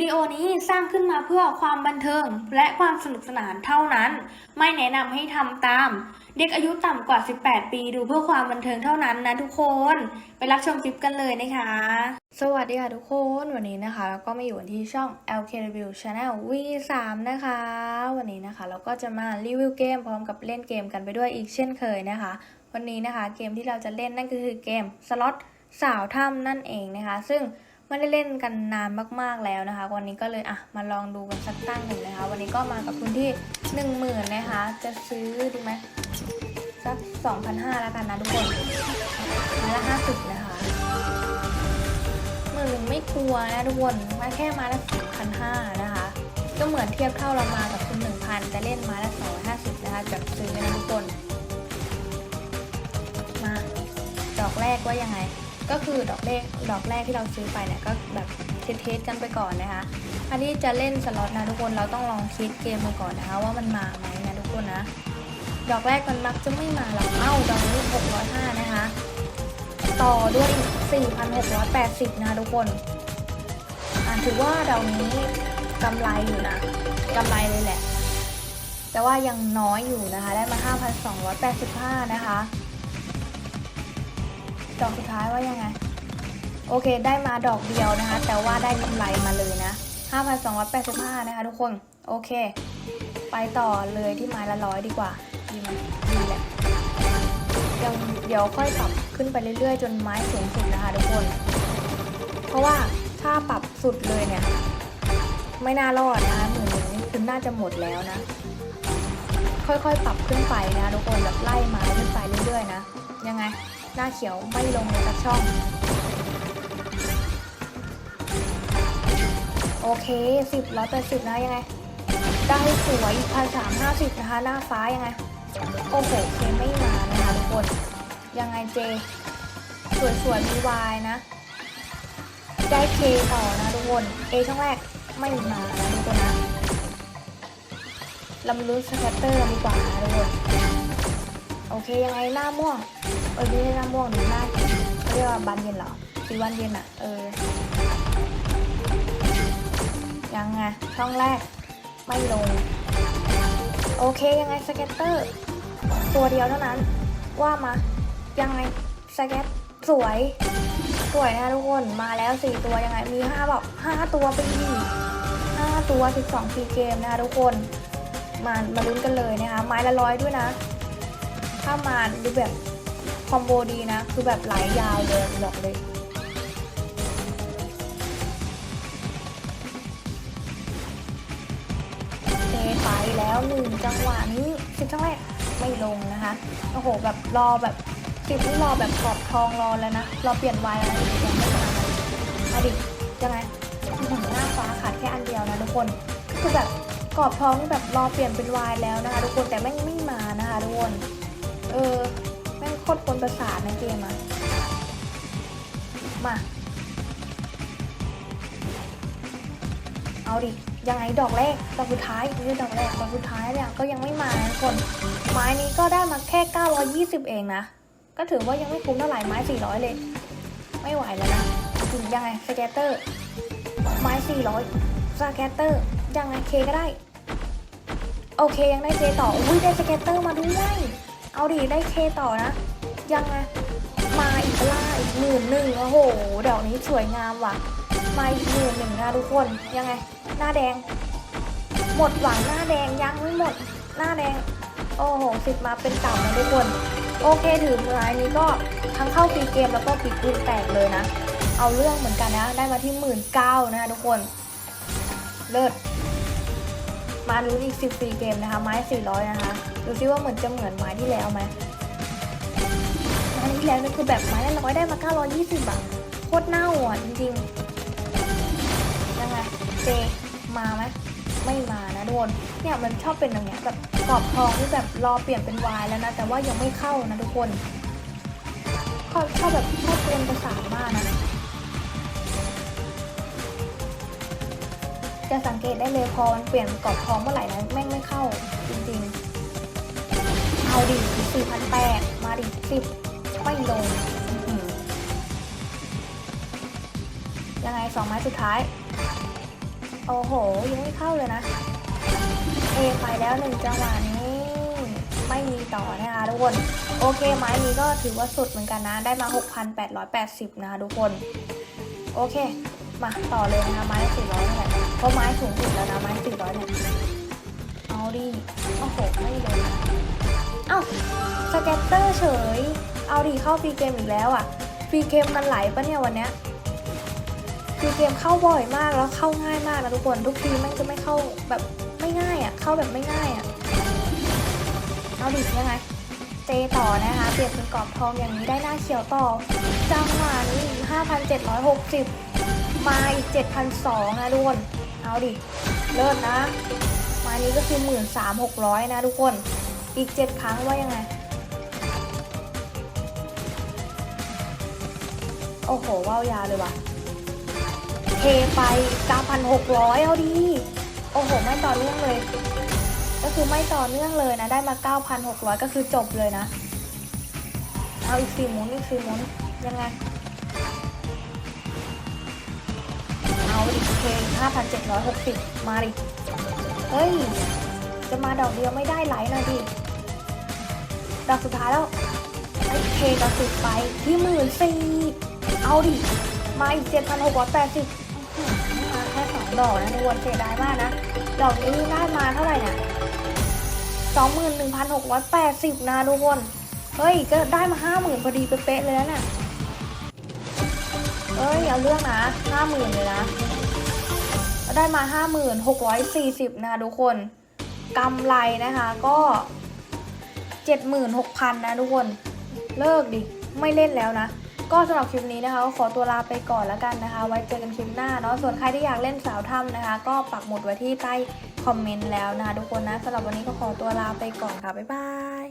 วิดีโอนี้สร้างขึ้นมาเพื่อความบันเทิงและความสนุกสนานเท่านั้น ไม่แนะนำให้ทำตาม เด็กอายุต่ำกว่า 18 ปีดูเพื่อความบันเทิงเท่านั้นนะทุกคน ไปรับชมคลิปกันเลยนะคะ สวัสดีค่ะทุกคนวันนี้นะคะเราก็มาอยู่ที่ช่อง LK Review Channel V3 นะคะ วันนี้นะคะ เราก็จะมารีวิวเกมพร้อมกับเล่นเกมกันไปด้วยอีกเช่นเคยนะคะ วันนี้นะคะเกมที่เราจะเล่นนั่นก็คือเกมสล็อตสาวถ้ำนั่นเองนะคะ ซึ่ง ไม่ได้เล่นกันนานมากๆแล้วนะคะ วันนี้ก็เลยอะมาลองดูกันสักตั้งหนึ่งนะคะ วันนี้ก็มากับพื้นที่หนึ่งหมื่นนะคะ จะซื้อดีไหมสักสองพันห้าแล้วกันนะทุกคนไมาละห้าสิบนะคะหมื่นหนึ่งไม่กลัวนะทุกคนมาแค่มาละสิบพันห้านะคะ ก็เหมือนเทียบเท่าเรามากับคุณหนึ่งพันแต่เล่นมาละสองห้าสิบนะคะจับซื้อนะทุกคน มาดอกแรกว่ายังไง ก็คือดอกแรกดอกแรกที่เราซื้อไปเนี่ยก็แบบเทสกันไปก่อนนะคะ อันที่จะเล่นสล็อตนะทุกคนเราต้องลองคิดเกมมาก่อนนะคะ ว่ามันมาไหมนะทุกคนนะ ดอกแรกมันมักจะไม่มาหรอกเอ้าดอกนี้605นะคะ ต่อด้วยอีก4,680นะคะทุกคนอ่าถือว่าดอกนี้กำไรอยู่นะกำไรเลยแหละ แต่ว่ายังน้อยอยู่นะคะ ได้มา 5,285 นะคะ ดอกสุดท้ายว่ายังไง โอเค ได้มาดอกเดียวนะคะ แต่ว่าได้กำไรมาเลยนะ 5,285 นะคะทุกคน โอเค ไปต่อเลยที่ไม้ละร้อยดีกว่า ดีไหมดีแหละยังเดี๋ยวค่อยปรับขึ้นไปเรื่อยๆ จนไม้สูงสุดนะคะทุกคน เพราะว่าถ้าปรับสุดเลยเนี่ย ไม่น่ารอดนะคะหมื่นหนึ่งนี่คือน่าจะหมดแล้วนะ ค่อยๆ ปรับขึ้นไปนะทุกคนแบบไล่ไม้ขึ้นไปเรื่อยๆ นะ ยังไง หน้าเขียวไม่ลงเลยสักช่อง โอเคสิบร้อยแปดสิบนะยังไง ได้สวยพันสามห้าสิบนะคะ หน้าฟ้ายังไง โอ้โหเคไม่มานะคะทุกคน ยังไงเจ สวยๆมีวายนะ ได้เคต่อนะทุกคน เอช่องแรกไม่มานะทุกคนนะลำรุนสแกตเตอร์ดีกว่านะทุกคน โอเคยังไงหน้าม่วง ออไม่ใช่น้าม่วงหรือน้าเขาเรียกว่าบานเย็นเหรอสีวันเย็นอะเออ ยังไงช่องแรกไม่ลง โอเคยังไงสเก็ตเตอร์ ตัวเดียวเท่านั้น ว่ามา ยังไงสเก็ตสวย สวยนะทุกคนมาแล้ว 4 ตัวยังไงมี5แบบ5ตัวไปดี5ตัว 12ฟรีเกมนะคะทุกคนมามาลุ้นกันเลยนะคะไม้ละร้อยด้วยนะ ถ้ามาดูแบบ คอมโบดีนะ คือแบบไหลยาวเลยบอกเลยเทไปแล้วหนึ่งจังหวะนี้สิบจังแรกไม่ลงนะคะ โอ้โห แบบรอแบบสิบนี่รอแบบขอบทองรอแล้วนะ รอเปลี่ยนวายอะไรยังไม่มาอาดิยังไงอื้อหือหน้าฟ้าขาดแค่อันเดียวนะทุกคน คือแบบกรอบทองนี่แบบรอเปลี่ยนเป็นวายแล้วนะคะ ทุกคนแต่แม่งไม่มานะคะทุกคน เออ ตรคนประสาทในเกมอะมา เอาดิ ยังไงดอกแรก ดอกสุดท้ายไม่ใช่ดอกแรก ดอกสุดท้ายเนี่ยก็ยังไม่มาทุกคน ไม้นี้ก็ได้มาแค่ 920 เองนะ ก็ถือว่ายังไม่คุ้มเท่าไหร่ไม้ 400 เลย ไม่ไหวแล้วนะจริงยังไงสเกตเตอร์ ไม้ 400สเกตเตอร์ ยังไงเคก็ได้ โอเคยังได้เคต่อ อุ้ยได้สเกตเตอร์มาด้วย เอาดิได้เคต่อนะ ยังไงมาอีกล่าอีกหมื่นหนึ่งโอ้โหดอกนี้สวยงามว่ะ มาอีกหมื่นหนึ่งนะทุกคนยังไง หน้าแดง หมดหวังหน้าแดงยังไม่หมด หน้าแดง โอ้โหสิบมาเป็นเต่านะทุกคน โอเคถือมืออันนี้ก็ทั้งเข้าฟรีเกมแล้วก็ปิดปืนแตกเลยนะ เอาเรื่องเหมือนกันนะ ได้มาที่หมื่นเก้านะทุกคน เลิศมาลุ้นอีกสิบฟรีเกมนะคะ ไม้สี่ร้อยนะคะ ดูซิว่าเหมือนจะเหมือนไม้ที่แล้วไหม แล้วมันคือแบบไม้ละร้อยได้มา 920 บาทโคตรเน่าอะจริงๆยังไงเจมาไหมไม่มานะโดนเนี่ยมันชอบเป็นอย่างเงี้ยแบบกรอบทองที่แบบรอเปลี่ยนเป็นวายแล้วนะ แต่ว่ายังไม่เข้านะทุกคนเขาชอบแบบชอบเป็นกระสานมากนะจะสังเกตได้เลยพอมันเปลี่ยนกรอบทองเมื่อไหร่นะแม่งไม่เข้าจริงๆ เอาดิสี่พันแปดมาดิ10 ค่ยลงยังไงสองไม้สุดท้าย โอ้โห ยังไม่เข้าเลยนะ เอไปแล้วหนึ่งจังหวะนี้ ไม่มีต่อนะคะทุกคน โอเคไม้นี้ก็ถือว่าสุดเหมือนกันนะ ได้มา 6,880 นะคะทุกคน โอเค มาต่อเลยนะคะไม้สี่ร้อยนี่แหละเพราะไม้สูงสุดแล้วนะไม้สี่ร้อยเนี่ยเอาดิโอ้โหไม่โดนเอ้าสเก็ตเตอร์เฉย เอาดิเข้าฟรีเกมอีกแล้วอะฟรีเกมมันไหลปะเนี่ยวันเนี้ยฟรีเกมเข้าบ่อยมากแล้วเข้าง่ายมากนะทุกคน ทุกทีมันจะไม่เข้าแบบไม่ง่ายอะ เข้าแบบไม่ง่ายอะ เอาดิยังไง เจต่อนะคะ เปลี่ยนเป็นกรอบทองอย่างนี้ได้หน้าเขียวต่อ จังหวะนี้อีก5,760 มาอีก 7,200นะทุกคน เอาดิ เลิศนะ มานี้ก็คือ 13,600 นะทุกคน อีก 7 ครั้งว่ายังไง โอ้โหว้าวยาเลยว่ะเทไป 9,600 เอาดี โอ้โห ไม่ต่อเนื่องเลย ก็คือไม่ต่อเนื่องเลยนะ ได้มา 9,600 ก็คือจบเลยนะ เอาอีกสี่หมุนอีกสี่หมุนยังไง เอาดิเค5,760 มาดิ เฮ้ย จะมาดอกเดียวไม่ได้ไหลหน่อยดิ ดอกสุดท้ายแล้วไอ้เคกระสุดไปที่หมื่นสี่ เอาดิ มาอีก 7,680อื้อหือมาแค่สองดอกนะในวันเสียดายมากนะ ดอกนี้ได้มาเท่าไหร่เนี่ย21,680 นะทุกคน เฮ้ย ก็ได้มา 50,000พอดีเป๊ะๆเลยนะเนี่ยเฮ้ยเอาเรื่องนะ 50,000 เลยนะได้มา 5640นะคะทุกคนกำไรนะคะก็ 76,000 นะทุกคน เลิกดิ ไม่เล่นแล้วนะ ก็สำหรับคลิปนี้นะคะก็ขอตัวลาไปก่อนแล้วกันนะคะ ไว้เจอกันคลิปหน้าเนาะส่วนใครที่อยากเล่นสาวถ้ำนะคะ ก็ปักหมุดไว้ที่ใต้คอมเมนต์แล้วนะคะทุกคนนะสำหรับวันนี้ก็ขอตัวลาไปก่อนค่ะบ๊ายบาย